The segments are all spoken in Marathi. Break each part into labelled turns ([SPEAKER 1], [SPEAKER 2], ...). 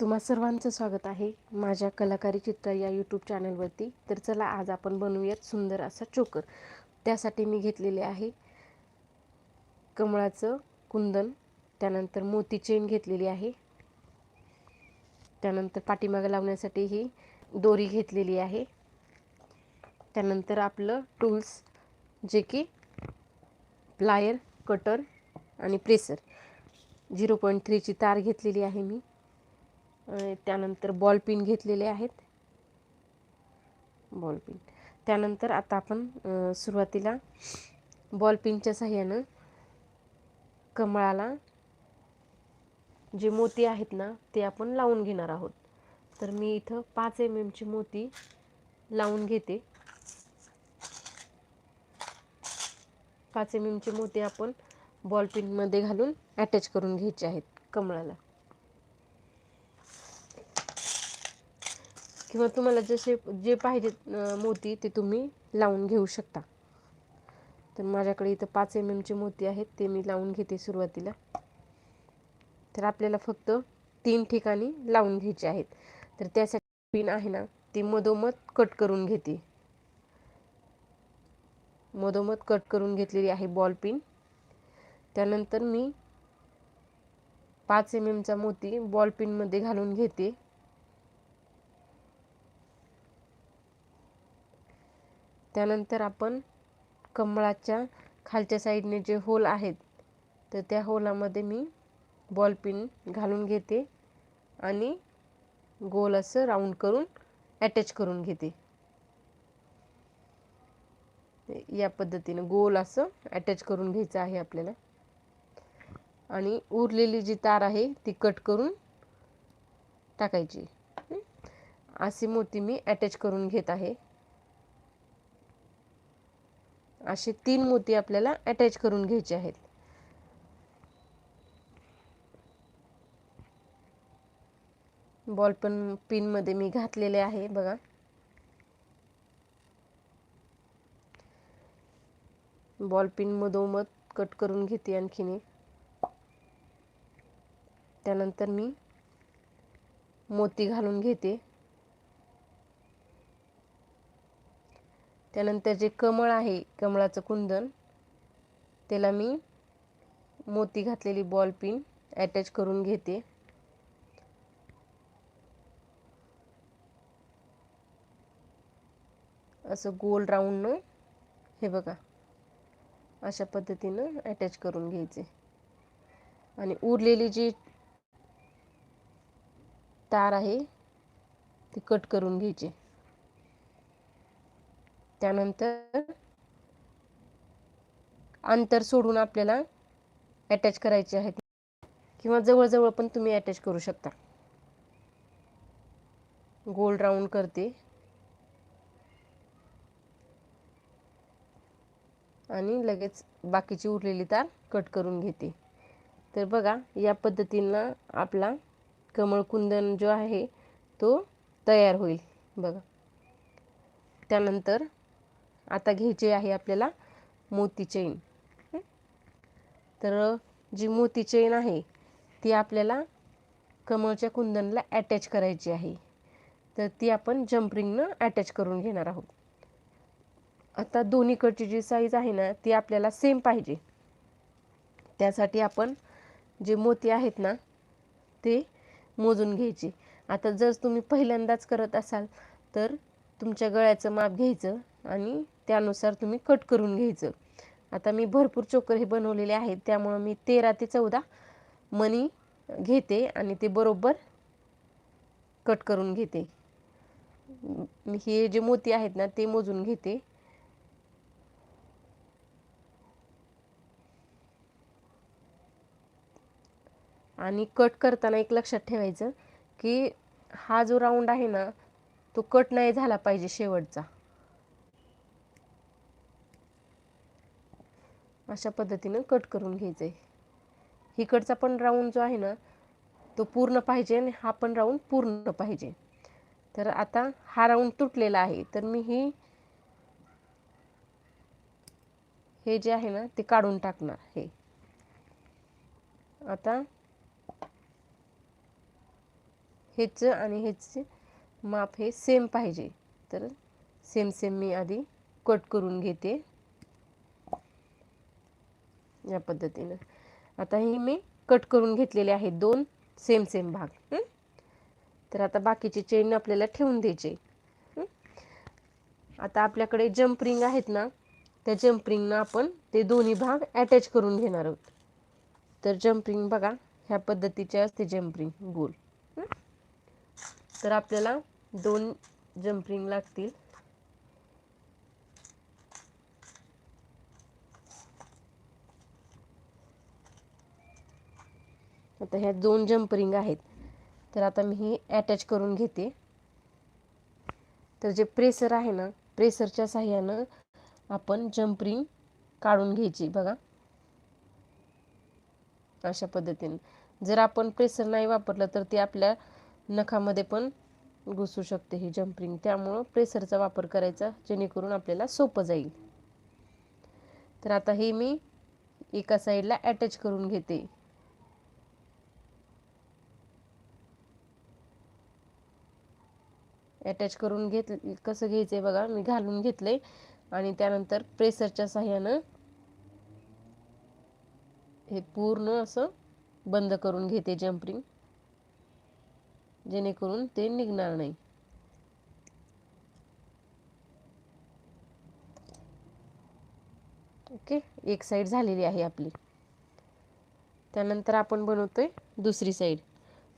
[SPEAKER 1] तुम्हा सर्वांचं स्वागत आहे माझ्या कलाकारी चित्र या यूट्यूब चॅनलवरती तर चला आज आपण बनवूयात सुंदर असा चोकर. त्यासाठी मी घेतलेले आहे कमळाचं कुंदन त्यानंतर मोती चेन घेतलेली आहे. त्यानंतर पाठीमागं लावण्यासाठी ही दोरी घेतलेली आहे. त्यानंतर आपलं टूल्स जे की प्लायर कटर आणि प्रेसर झिरो पॉईंट थ्रीची तार घेतलेली आहे मी. त्यानंतर बॉल पिन घेतलेले आहेत. बॉल पिन त्यानंतर आता आपण सुरुवातीला बॉल पिनच्या साह्यानं कमळाला जे मोती आहेत ना ते आपण लावून घेणार आहोत. तर मी इथं पाच एम एमची मोती लावून घेते. पाच एम एमचे मोती आपण बॉल पिनमध्ये घालून अटॅच करून घ्यायचे आहेत कमळाला. किंवा तुम्हाला जसे जे पाहिजे मोती ते तुम्ही लावून घेऊ शकता. तर माझ्याकडे इथं पाच एम एमचे मोती आहेत ते मी लावून घेते सुरुवातीला. तर आपल्याला फक्त तीन ठिकाणी लावून घ्यायचे आहेत. तर त्यासाठी पिन आहे ना ती मधोमध कट करून घेते. मधोमध कट करून घेतलेली आहे बॉल पिन त्यानंतर मी पाच एम एमचा मोती बॉल पिनमध्ये घालून घेते. त्यानंतर आपण कमळाच्या खालच्या साईडने जे होल आहेत तर त्या होलामध्ये मी बॉल पिन घालून घेते आणि गोल असं राऊंड करून अटॅच करून घेते. या पद्धतीनं गोल असं अटॅच करून घ्यायचं आहे आपल्याला. आणि उरलेली जी तार आहे ती कट करून टाकायची. असे अशी मोती मी अटॅच करून घेत आहे. असे तीन मोती आपल्याला अटॅच करून घ्यायचे आहेत. बॉल पण पिनमध्ये मी घातलेले आहे बघा. बॉल पिन मधोमध कट करून घेते आणखीने त्यानंतर मी मोती घालून घेते. त्यानंतर जे कमळ आहे कमळाचं कुंदन त्याला मी मोती घातलेली बॉल पिन अटॅच करून घेते. असं गोल राऊंडनं हे बघा अशा पद्धतीनं अटॅच करून घ्यायचे. आणि उरलेली जी तार आहे ती कट करून घ्यायची. त्यानंतर अंतर सोडून आपल्याला अटॅच करायचे आहेत. किंवा जवळजवळ पण तुम्ही अटॅच करू शकता. गोल राऊंड करते. आणि लगेच बाकीची उरलेली तार कट करून घेते. तर बघा या पद्धतीनं आपला कमळ कुंदन जो आहे तो तयार होईल. बघा. त्यानंतर आता घ्यायची आहे आपल्याला मोती चेन तर जी मोती चेन आहे ती आपल्याला कमळच्या कुंदनला अटॅच करायची आहे. तर ती आपण जम्परिंगनं अटॅच करून घेणार आहोत. आता दोन्हीकडची जी साईज आहे ना ती आपल्याला सेम पाहिजे. त्यासाठी आपण जे मोती आहेत ना ते मोजून घ्यायचे. आता जर तुम्ही पहिल्यांदाच करत असाल तर तुमच्या गळ्याचं माप घ्यायचं. आणि त्यानुसार तुम्ही कट करून घ्यायचं. आता मी भरपूर चोकर हे बनवलेले आहेत त्यामुळं मी तेरा ते चौदा मणी घेते आणि ते बरोबर कट करून घेते. हे जे मोती आहेत ना ते मोजून घेते. आणि कट करताना एक लक्षात ठेवायचं की हा जो राऊंड आहे ना तो कट नाही झाला पाहिजे शेवटचा. अशा पद्धतीनं कट करून घ्यायचं आहे इकडचा पण राऊंड जो आहे ना तो पूर्ण पाहिजे आणि हा पण राऊंड पूर्ण पाहिजे. तर आता हा राऊंड तुटलेला आहे. तर मी ही हे जे आहे ना ते काढून टाकणार हे आता ह्याचं आणि हेच माप हे सेम पाहिजे. तर सेम सेम मी आधी कट करून घेते. या पद्धतीनं. आता हे मी कट करून घेतलेले आहेत दोन सेम सेम भाग. तर आता बाकीचे चेन आपल्याला ठेवून द्यायचे. आता आपल्याकडे जम्प रिंग आहेत ना त्या जम्प रिंगनं आपण ते दोन्ही भाग अटॅच करून घेणार आहोत. तर जम्प रिंग बघा ह्या पद्धतीचे असते जम्प रिंग गोल. तर आपल्याला दोन जम्प रिंग लागतील. आता ह्या दोन जम्प रिंग आहेत. तर आता मी ही अटॅच करून घेते. तर जे प्रेसर आहे ना प्रेसरच्या साह्यानं आपण जम्प रिंग काढून घ्यायची बघा. अशा पद्धतीने. जर आपण प्रेसर नाही वापरलं तर ते आपल्या नखामध्ये पण घुसू शकते ही जम्प रिंग त्यामुळं प्रेसरचा वापर करायचा जेणेकरून आपल्याला सोपं जाईल. तर आता हे मी एका साईडला अटॅच करून घेते. अटॅच करून घेत कसं घ्यायचं आहे बघा मी घालून घेतलंय. आणि त्यानंतर प्रेसरच्या साह्यानं हे पूर्ण असं बंद करून घेते जम्परिंग जेणेकरून ते निघणार नाही. ओके एक साईड झालेली आहे आपली. त्यानंतर आपण बनवतोय दुसरी साईड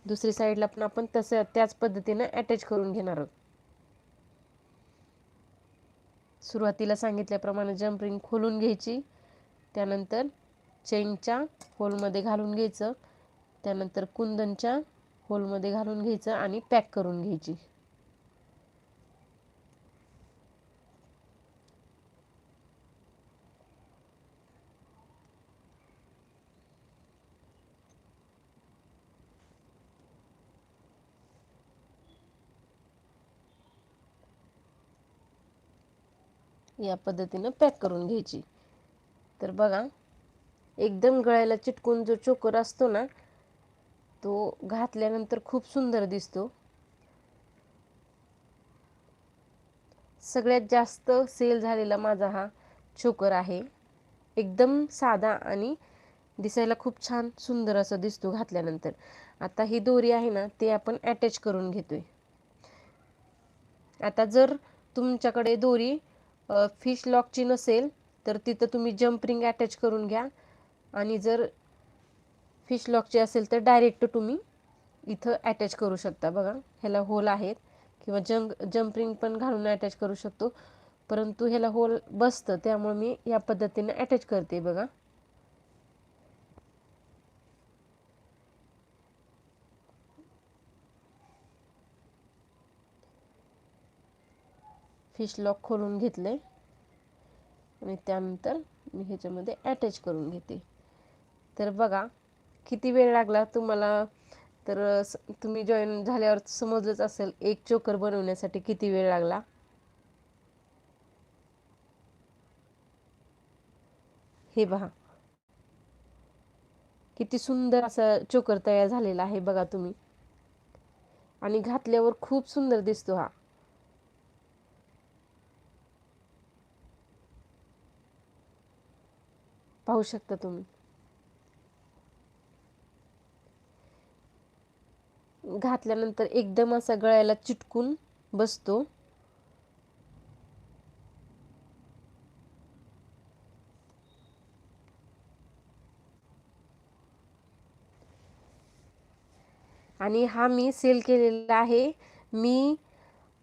[SPEAKER 1] दुसरी साईडला पण आपण तसं त्याच पद्धतीनं अटॅच करून घेणार आहोत. सुरुवातीला सांगितल्याप्रमाणे जम्प रिंग खोलून घ्यायची. त्यानंतर चेनच्या होलमध्ये घालून घ्यायचं. त्यानंतर कुंदनच्या होलमध्ये घालून घ्यायचं आणि पॅक करून घ्यायची. या पद्धतीनं पॅक करून घ्यायची. तर बघा एकदम गळ्याला चिटकून जो चोकर असतो ना तो घातल्यानंतर खूप सुंदर दिसतो. सगळ्यात जास्त सेल झालेला माझा हा चोकर आहे. एकदम साधा आणि दिसायला खूप छान सुंदर असं दिसतो घातल्यानंतर. आता ही दोरी आहे ना ते आपण अटॅच करून घेतोय. आता जर तुमच्याकडे दोरी फिश लॉकची नसेल तर तिथं तुम्ही जम्प रिंग अटॅच करून घ्या. आणि जर फिश लॉकची असेल तर डायरेक्ट तुम्ही इथं अटॅच करू शकता. बघा ह्याला होल आहेत. किंवा जंग जम्प रिंग पण घालून अटॅच करू शकतो. परंतु ह्याला होल बसतं त्यामुळे मी या पद्धतीने अटॅच करते बघा. फिश लॉक खोलून घेतले. आणि त्यानंतर मी ह्याच्यामध्ये अटॅच करून घेते. तर बघा किती वेळ लागला तुम्हाला? तर तुम्ही जॉईन झाल्यावर समजलंच असेल एक चोकर बनवण्यासाठी किती वेळ लागला? हे बघा. किती सुंदर असा चोकर तयार झालेला आहे बघा तुम्ही. आणि घातल्यावर खूप सुंदर दिसतो हा. पाहू शकता तुम्ही. घातल्यानंतर एकदम असा गळ्याला चिटकून बसतो. आणि हा मी सेल केलेला आहे. मी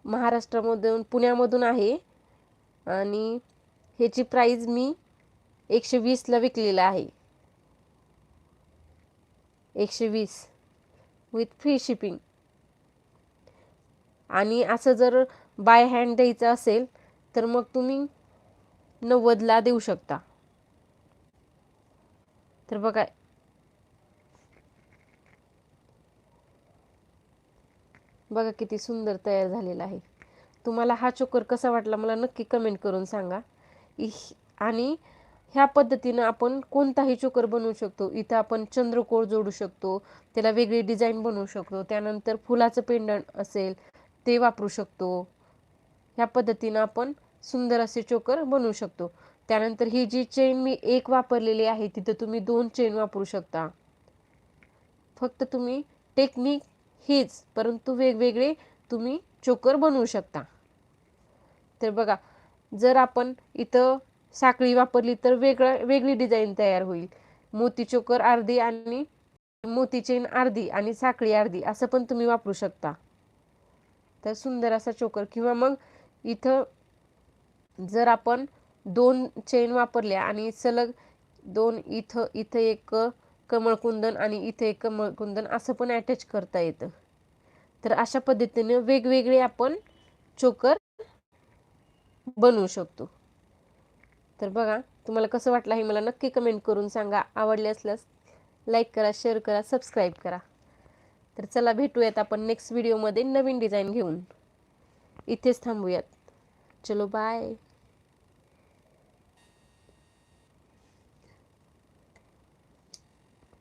[SPEAKER 1] महाराष्ट्रामधून पुण्यामधून आहे. आणि ह्याची प्राईज मी एकशे वीसला विकलेला आहे. एकशे वीस विथ फ्री शिपिंग आणि असं जर बाय हँड द्यायचं असेल तर मग तुम्ही नव्वदला देऊ शकता. तर बघा. बघा किती सुंदर तयार झालेला आहे. तुम्हाला हा चोकर कसा वाटला मला नक्की कमेंट करून सांगा. आणि ह्या पद्धतीनं आपण कोणताही चोकर बनवू शकतो. इथं आपण चंद्रकोळ जोडू शकतो. त्याला वेगळी डिझाईन बनवू शकतो. त्यानंतर फुलाचं पेंडंट असेल ते वापरू शकतो. ह्या पद्धतीनं आपण सुंदर असे चोकर बनवू शकतो. त्यानंतर ही जी चेन मी एक वापरलेली आहे तिथं तुम्ही दोन चेन वापरू शकता. फक्त तुम्ही टेक्निक हीच परंतु वेगवेगळे तुम्ही चोकर बनवू शकता. तर बघा जर आपण इथं साखळी वापरली तर वेगळं वेगळी डिझाईन तयार होईल. मोती चोकर अर्धी आणि मोती चेन अर्धी आणि साखळी अर्धी असं पण तुम्ही वापरू शकता. तर सुंदर असा चोकर किंवा मग इथं जर आपण दोन चेन वापरल्या आणि सलग दोन इथं इथं एक कमळकुंदन आणि इथे एक कमळकुंदन असं पण अटॅच करता येतं. तर अशा पद्धतीने वेगवेगळे आपण चोकर बनवू शकतो. तर बघा तुम्हाला कसं वाटलं हे मला नक्की कमेंट करून सांगा. आवडले असल्यास लाईक करा शेअर करा सबस्क्राईब करा. तर चला भेटूयात आपण नेक्स्ट व्हिडिओमध्ये नवीन डिझाईन घेऊन. इथेच थांबूयात. चलो बाय